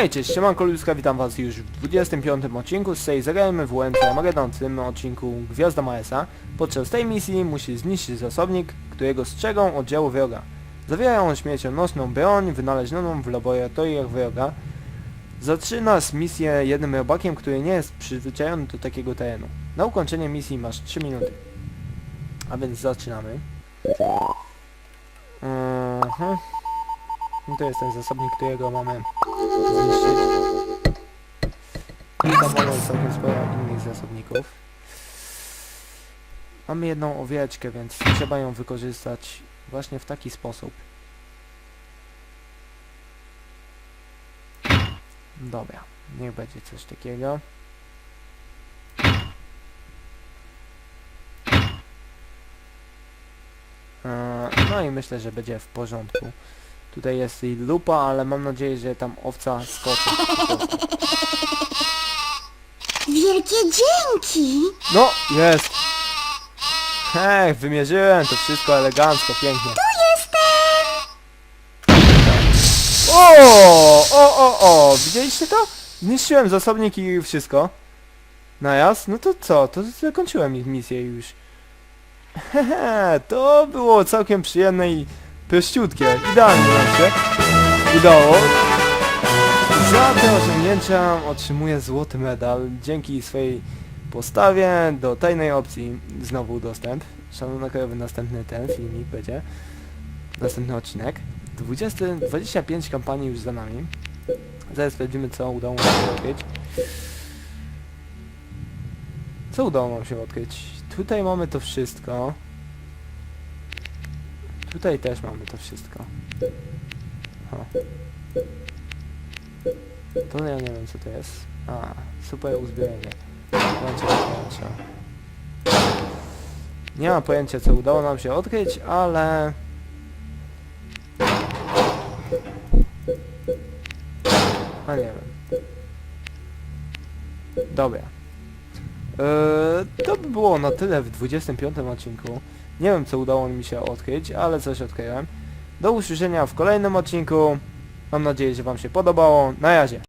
Hej, cześć, siemanko Ludzka, witam was już w 25 odcinku z serii Zagrajmy w UMC Armageddon, w tym odcinku Gwiazda Maesa. Podczas tej misji musi zniszczyć zasobnik, którego strzegą oddziału wroga. Zawiera on śmiercionośną broń wynalezioną w laboratoriach wroga. Zaczyna z misję jednym robakiem, który nie jest przyzwyczajony do takiego terenu. Na ukończenie misji masz 3 minuty. A więc zaczynamy. Mhm. No to jest ten zasobnik, którego mamy zniszczyć. I mamy całkiem sporo innych zasobników. Mamy jedną owieczkę, więc trzeba ją wykorzystać właśnie w taki sposób. Dobra, niech będzie coś takiego. Eee, No i myślę, że będzie w porządku. Tutaj jest i lupa, ale mam nadzieję, że tam owca skoczy. Wielkie dzięki! No, jest! Hej, wymierzyłem to wszystko elegancko, pięknie. O, o, o, o, widzieliście to? Zniszczyłem zasobnik i wszystko. Najazd? No to co? To zakończyłem ich misję już. Hehe, to było całkiem przyjemne i prościutkie. Idealnie nam się udało. Za te osiągnięcia otrzymuję złoty medal dzięki swojej postawie do tajnej opcji znowu dostęp. Szanowna krajowy następny ten filmik będzie. Następny odcinek. 20, 25 kampanii już za nami. Zaraz sprawdzimy co udało nam się odkryć. Co udało nam się odkryć? Tutaj mamy to wszystko. Tutaj też mamy to wszystko. O. To ja nie wiem co to jest. A, super uzbrojenie. Nie mam pojęcia co udało nam się odkryć, ale... A nie wiem. Dobra. Eee, to by było na tyle w 25 odcinku. Nie wiem co udało mi się odkryć, ale coś odkryłem. Do usłyszenia w kolejnym odcinku. Mam nadzieję, że wam się podobało. Na razie.